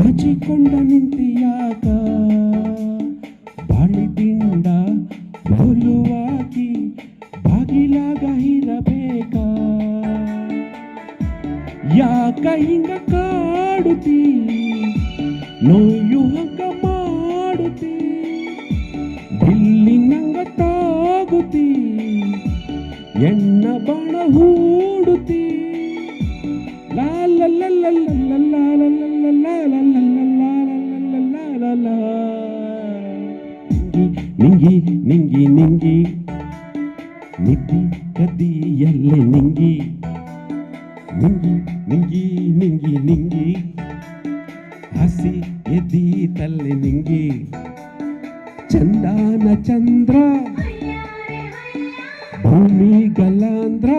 ಬಾಚಿಕೊಂಡ ನಿಂತಿಯಾಗ ಬಾಳಿದಿಂದ ಒಲುವಾಗಿ ಬಾಗಿಲಾಗ ಇರಬೇಕ. ಯಾಕ ಹಿಂಗ ಕಾಡುತ್ತೀ ನೋಯು ಹಂಗ ಮಾಡುತ್ತೀ ಬಿಲ್ಲಿನಂಗ ತಾಗುತ್ತೀ ಎನ್ನ ಬಾಣ ಹೂ ನಿಂಗಿ ನಿಂಗಿ ನಿಂಗಿ ನಿದ್ದಿ ಕದ್ದಿಯಲ್ಲೇ ನಿಂಗಿ. ನಿಂಗಿ ನಿಂಗಿ ನಿಂಗಿ ನಿಂಗಿ. ಹಸಿ ಎದ್ದಿ ತಲ್ಲೆ ನಿಂಗಿ. ಚಂದಾನ ಚಂದ್ರ. ಭೂಮಿ ಗಲಾಂದ್ರ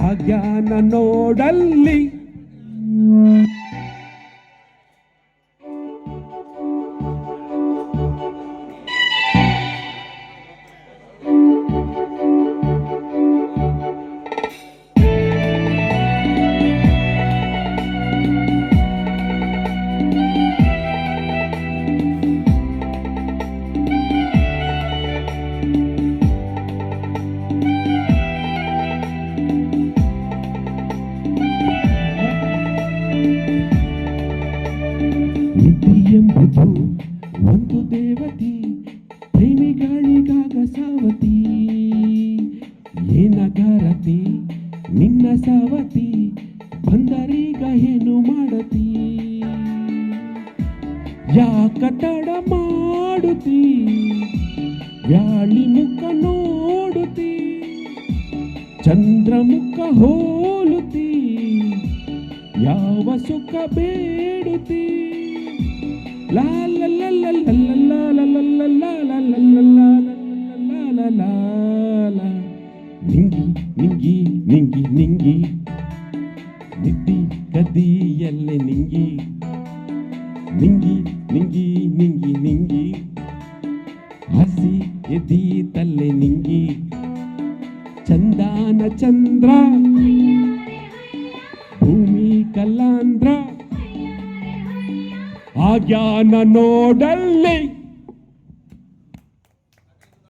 ಹಾಗ್ಯಾನ ನೋಡಲ್ಲಿ. ಒಂದು ದೇವತಿ, ಪ್ರೇಮಿಗಳಿಗಾಗ ಸಾವತಿ. ಏನಗಾರತಿ ನಿನ್ನ ಸಾವತಿ, ಬಂದರೀಗ ಏನು ಮಾಡತಿ? ಯಾಕ ತಡ ಮಾಡುತ್ತಿ ವ್ಯಾಳಿ ಮುಖ ಚಂದ್ರ ಮುಖ ಹೋಲುತ್ತಿ ಯಾವ ಸುಖ ಬೇಡುತ್ತಿ ಲಾ ನಿಂಗಿ ನಿಂಗಿ ನಿಂಗಿ ನಿಂಗಿ. ನಿದ್ದಿ ಕದಿಯಲ್ಲಿ ನಿಂಗಿ. ನಿಂಗಿ ನಿಂಗಿ ನಿಂಗಿ ನಿಂಗಿ. ಹಸಿ ಎದಿ ತಲ್ಲೆ ನಿಂಗಿ. ಚಂದಾನ ಚಂದ್ರ. ಭೂಮಿ ಕಲ್ಲಾಂದ್ರ ಆಗ್ಯಾನ ನೋಡಲ್ಲಿ